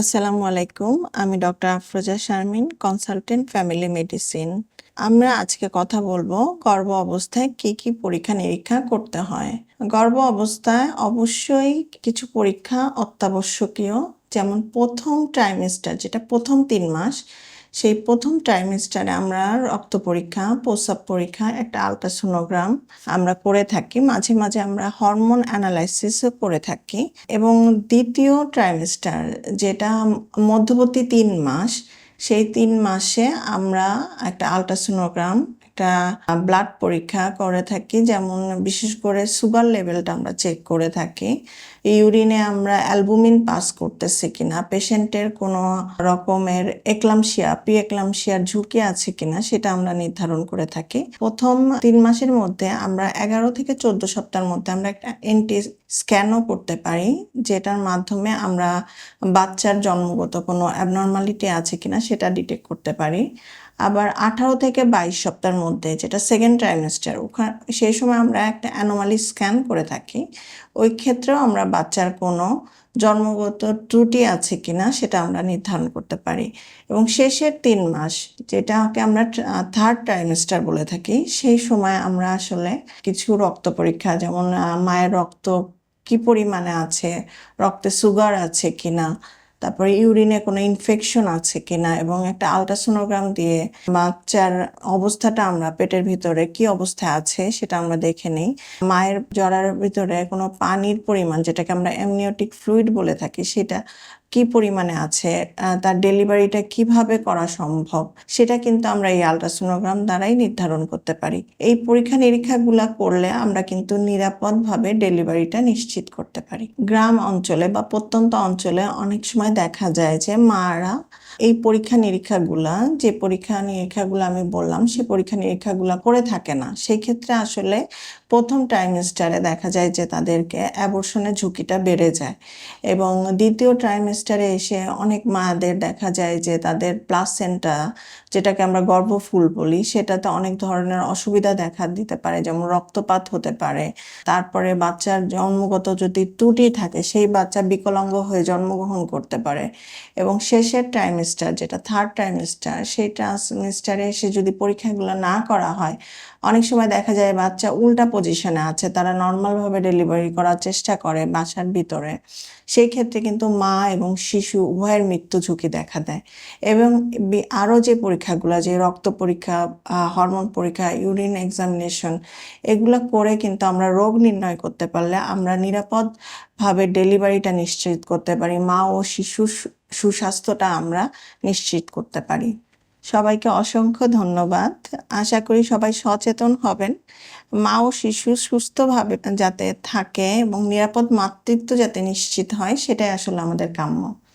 আসসালামু আলাইকুম, আমি doctor Afroza Sharmin, consultant family medicine. আমরা আজকে কথা বলব গর্ভ অবস্থায় কি কি পরীক্ষা নিরীক্ষা করতে হয়। গর্ভ অবস্থায় অবশ্যই কিছু পরীক্ষা অত্যাবশ্যকীয়, যেমন প্রথম ট্রাইমেস্টার যেটা প্রথম তিন মাস সেই প্রথম ট্রাইমেস্টারে আমরা রক্ত পরীক্ষা, প্রস্রাব পরীক্ষা, একটা আলট্রাসোনোগ্রাম আমরা করে থাকি। মাঝে মাঝে আমরা হরমোন অ্যানালাইসিসও করে থাকি। এবং দ্বিতীয় ট্রাইমেস্টার যেটা মধ্যবর্তী তিন মাস, সেই তিন মাসে আমরা একটা আলট্রাসোনোগ্রাম একটা ব্লাড পরীক্ষা করে থাকি। যেমন বিশেষ করে সুগার লেভেলটা আমরা চেক করে থাকি। ইউরিনে আমরা অ্যালবুমিন পাস করতেছে কিনা পেশেন্টের কোনো রকমের একলামশিয়া পি একলামশিয়ার ঝুঁকি আছে কিনা, সেটা আমরা নির্ধারণ করে থাকি। প্রথম তিন মাসের মধ্যে আমরা এগারো থেকে চোদ্দ সপ্তাহের মধ্যে আমরা একটা এনটি স্ক্যানও করতে পারি, যেটার মাধ্যমে আমরা বাচ্চার জন্মগত কোনো অ্যাবনর্মালিটি আছে কিনা, সেটা ডিটেক্ট করতে পারি। আবার আঠারো থেকে বাইশ সপ্তাহের মধ্যে, যেটা সেকেন্ড ট্রাইমেস্টার ওখানে, সেই সময় আমরা একটা অ্যানোমালি স্ক্যান করে থাকি। ওই ক্ষেত্রেও আমরা বাচ্চার কোনো জন্মগত ত্রুটি আছে কিনা সেটা আমরা নির্ধারণ করতে পারি। এবং শেষের তিন মাস, যেটাকে আমরা থার্ড ট্রাইমেস্টার বলে থাকি, সেই সময় আমরা আসলে কিছু রক্ত পরীক্ষা, যেমন মায়ের রক্ত কি পরিমাণে আছে, রক্তে সুগার আছে কিনা তারপরে ইউরিনে কোনো ইনফেকশন আছে কিনা এবং একটা আলট্রাসোনোগ্রাম দিয়ে বাচ্চার অবস্থাটা আমরা পেটের ভিতরে কি অবস্থায় আছে সেটা আমরা দেখে নেই। মায়ের জরার ভিতরে কোনো পানির পরিমাণ যেটাকে আমরা অ্যামনিওটিক ফ্লুইড বলে থাকি সেটা কি পরিমাণে আছে তার ডেলিভারিটা কীভাবে করা সম্ভব, সেটা কিন্তু আমরা এই আলট্রাসোনোগ্রাম দ্বারাই নির্ধারণ করতে পারি। এই পরীক্ষা নিরীক্ষাগুলো করলে আমরা কিন্তু নিরাপদভাবে ডেলিভারিটা নিশ্চিত করতে পারি। গ্রাম অঞ্চলে বা প্রত্যন্ত অঞ্চলে অনেক সময় দেখা যায় যে মারা এই পরীক্ষা নিরীক্ষাগুলা, যে পরীক্ষা নিরীক্ষাগুলো আমি বললাম সেই পরীক্ষা নিরীক্ষাগুলা করে থাকে না। সেই ক্ষেত্রে আসলে প্রথম ট্রাইমেস্টারে দেখা যায় যে তাদেরকে অ্যাবর্শনের ঝুঁকিটা বেড়ে যায় এবং দ্বিতীয় ট্রাইমেস্টারে এসে অনেক মাদের দেখা যায় যে তাদের প্লাসেন্টা যেটাকে আমরা গর্ভফুল বলি, সেটাতে অনেক ধরনের অসুবিধা দেখা দিতে পারে, যেমন রক্তপাত হতে পারে। তারপরে বাচ্চার জন্মগত যদি ত্রুটি থাকে, সেই বাচ্চা বিকলাঙ্গ হয়ে জন্মগ্রহণ করতে পারে এবং শেষের ট্রাইমেস্টার যেটা থার্ড ট্রাইমেস্টার সেই ট্রাইমেস্টারে সে যদি পরীক্ষাগুলো না করা হয়, অনেক সময় দেখা যায় বাচ্চা উল্টা পজিশনে আছে, তারা নর্মালভাবে ডেলিভারি করার চেষ্টা করে বাসার ভিতরে। সেই ক্ষেত্রে কিন্তু মা এবং শিশু উভয়ের মৃত্যু ঝুঁকি দেখা দেয়। এবং আরও যে পরীক্ষাগুলো, যে রক্ত পরীক্ষা হরমোন পরীক্ষা ইউরিন এক্সামিনেশন এগুলো করে কিন্তু আমরা রোগ নির্ণয় করতে পারলে আমরা নিরাপদভাবে ডেলিভারিটা নিশ্চিত করতে পারি। মা ও শিশুর সু- সুস্বাস্থ্যটা আমরা নিশ্চিত করতে পারি। সবাইকে অসংখ্য ধন্যবাদ। আশা করি সবাই সচেতন হবেন। মা ও শিশু সুস্থভাবে যাতে থাকে এবং নিরাপদ মাতৃত্ব যাতে নিশ্চিত হয়, সেটাই আসলে আমাদের কাম্য।